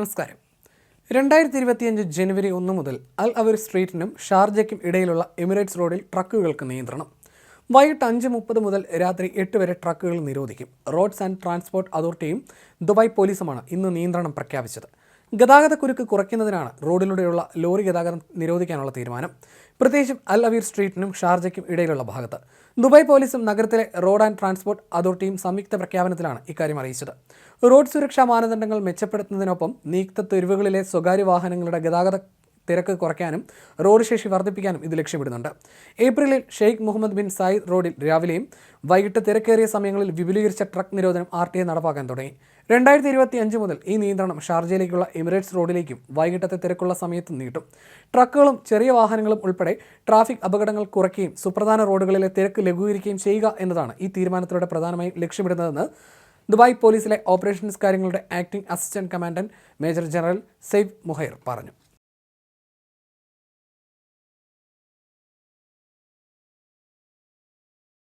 നമസ്കാരം. രണ്ടായിരത്തി ഇരുപത്തിയഞ്ച് ജനുവരി ഒന്ന് മുതൽ അൽ അവർ സ്ട്രീറ്റിനും ഷാർജയ്ക്കും ഇടയിലുള്ള എമിറേറ്റ്സ് റോഡിൽ ട്രക്കുകൾക്ക് നിയന്ത്രണം. വൈകിട്ട് അഞ്ച് മുപ്പത് മുതൽ രാത്രി എട്ട് വരെ ട്രക്കുകൾ നിരോധിക്കും. റോഡ്സ് ആൻഡ് ട്രാൻസ്പോർട്ട് അതോറിറ്റിയും ദുബായ് പോലീസുമാണ് ഇന്ന് നിയന്ത്രണം പ്രഖ്യാപിച്ചത്. ഗതാഗതക്കുരുക്ക് കുറയ്ക്കുന്നതിനാണ് റോഡിലൂടെയുള്ള ലോറി ഗതാഗതം നിരോധിക്കാനുള്ള തീരുമാനം. പ്രത്യേകിച്ചും അൽ അവീർ സ്ട്രീറ്റിനും ഷാർജയ്ക്കും ഇടയിലുള്ള ഭാഗത്ത്. ദുബായ് പോലീസും നഗരത്തിലെ റോഡ് ആൻഡ് ട്രാൻസ്പോർട്ട് അതോറിറ്റിയും സംയുക്ത പ്രഖ്യാപനത്തിലാണ് ഇക്കാര്യം അറിയിച്ചത്. റോഡ് സുരക്ഷാ മാനദണ്ഡങ്ങൾ മെച്ചപ്പെടുത്തുന്നതിനൊപ്പം നീക്ത തെരുവുകളിലെ സ്വകാര്യ വാഹനങ്ങളുടെ ഗതാഗത തിരക്ക് കുറയ്ക്കാനും റോഡ് ശേഷി വർദ്ധിപ്പിക്കാനും ഇത് ലക്ഷ്യമിടുന്നുണ്ട്. ഏപ്രിലിൽ ഷെയ്ഖ് മുഹമ്മദ് ബിൻ സായിദ് റോഡിൽ രാവിലെയും വൈകിട്ട് തിരക്കേറിയ സമയങ്ങളിൽ വിപുലീകരിച്ച ട്രക്ക് നിരോധനം ആർ ടി എ നടപ്പാക്കാൻ തുടങ്ങി. രണ്ടായിരത്തി ഇരുപത്തി അഞ്ച് മുതൽ ഈ നിയന്ത്രണം ഷാർജയിലേക്കുള്ള എമിറേറ്റ്സ് റോഡിലേക്കും വൈകിട്ടത്തെ തിരക്കുള്ള സമയത്തും നീട്ടും. ട്രക്കുകളും ചെറിയ വാഹനങ്ങളും ഉൾപ്പെടെ ട്രാഫിക് അപകടങ്ങൾ കുറയ്ക്കുകയും സുപ്രധാന റോഡുകളിലെ തിരക്ക് ലഘൂകരിക്കുകയും ചെയ്യുക എന്നതാണ് ഈ തീരുമാനത്തിലൂടെ പ്രധാനമായും ലക്ഷ്യമിടുന്നതെന്ന് ദുബായ് പോലീസിലെ ഓപ്പറേഷൻസ് കാര്യങ്ങളുടെ acting assistant commandant major general Saif Muhair പറഞ്ഞു.